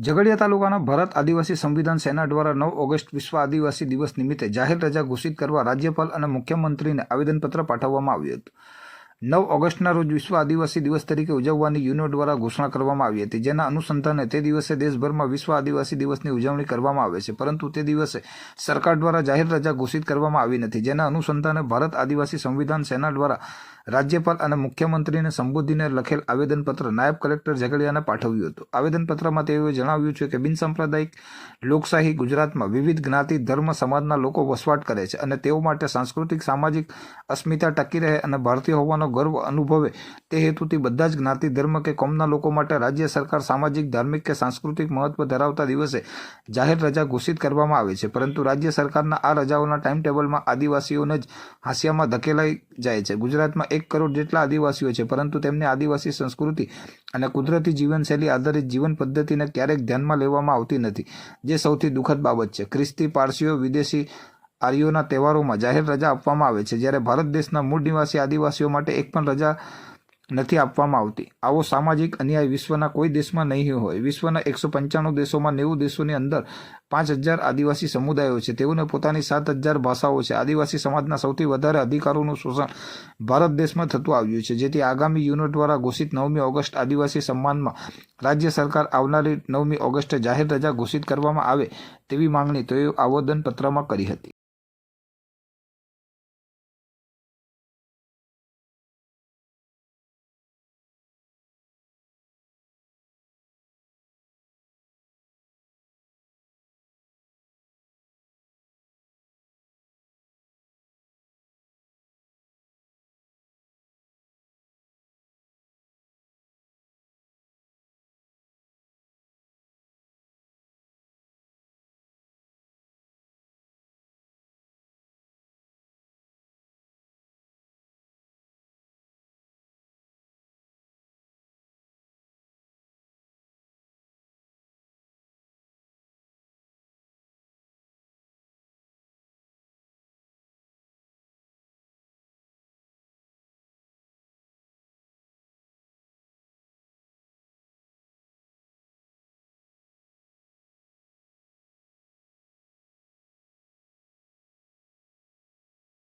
ઝઘડિયા તાલુકાના ભરત આદિવાસી સંવિધાન સેના દ્વારા નવ ઓગસ્ટ વિશ્વ આદિવાસી દિવસ નિમિત્તે જાહેર રજા ઘોષિત કરવા રાજ્યપાલ અને મુખ્યમંત્રીને આવેદનપત્ર પાઠવવામાં આવ્યું હતું. નવ ઓગસ્ટના રોજ વિશ્વ આદિવાસી દિવસ તરીકે ઉજવવાની યુનો દ્વારા ઘોષણા કરવામાં આવી હતી, જેના અનુસંધાને તે દિવસે દેશભરમાં વિશ્વ આદિવાસી દિવસની ઉજવણી કરવામાં આવે છે. પરંતુ તે દિવસે સરકાર દ્વારા જાહેર રજા ઘોષિત કરવામાં આવી નથી, જેના અનુસંધાને ભારત આદિવાસી સંવિધાન સેના દ્વારા રાજ્યપાલ અને મુખ્યમંત્રીને સંબોધીને લખેલ આવેદનપત્ર નાયબ કલેક્ટર ઝઘડિયાને પાઠવ્યું હતું. આવેદનપત્રમાં તેઓએ જણાવ્યું છે કે બિનસાંપ્રદાયિક લોકશાહી ગુજરાતમાં વિવિધ જ્ઞાતિ, ધર્મ, સમાજના લોકો વસવાટ કરે છે અને તેઓ માટે સાંસ્કૃતિક, સામાજિક અસ્મિતા ટકી રહે અને ભારતીય હોવાનો ગર્વ અનુભવે તે હેતુથી બધા જ જ્ઞાતિ ધર્મ કે કોમના લોકો માટે રાજ્ય સરકાર સામાજિક, ધાર્મિક કે સાંસ્કૃતિક મહત્વ ધરાવતા દિવસે જાહેર રજા ઘોષિત કરવામાં આવે છે. પરંતુ રાજ્ય સરકારના આ રજાઓના ટાઈમ ટેબલમાં આદિવાસીઓને જ હાંસિયામાં ધકેલાઈ જાય છે. ગુજરાતમાં એક કરોડ જેટલા આદિવાસીઓ છે, પરંતુ તેમને આદિવાસી સંસ્કૃતિ અને કુદરતી જીવનશૈલી આધારિત જીવન પદ્ધતિને ક્યારેક ધ્યાનમાં લેવામાં આવતી નથી, જે સૌથી દુઃખદ બાબત છે. ખ્રિસ્તી, પારસીઓ, વિદેશી આર્યોના તહેવારોમાં જાહેર રજા આપવામાં આવે છે, જ્યારે ભારત દેશના મૂળ નિવાસી આદિવાસીઓ માટે એક પણ રજા નથી આપવામાં આવતી. આવો સામાજિક અન્યાય વિશ્વના કોઈ દેશમાં નહીં હોય. વિશ્વના એકસો પંચાણું દેશોમાં નેવું દેશોની અંદર પાંચ હજાર આદિવાસી સમુદાયો છે. તેઓને પોતાની સાત હજાર ભાષાઓ છે. આદિવાસી સમાજના સૌથી વધારે અધિકારોનું શોષણ ભારત દેશમાં થતું આવ્યું છે, જેથી આગામી યુનો દ્વારા ઘોષિત નવમી ઓગસ્ટ આદિવાસી સન્માનમાં રાજ્ય સરકાર આવનારી નવમી ઓગસ્ટે જાહેર રજા ઘોષિત કરવામાં આવે તેવી માંગણી તેઓ આવેદનપત્રમાં કરી હતી.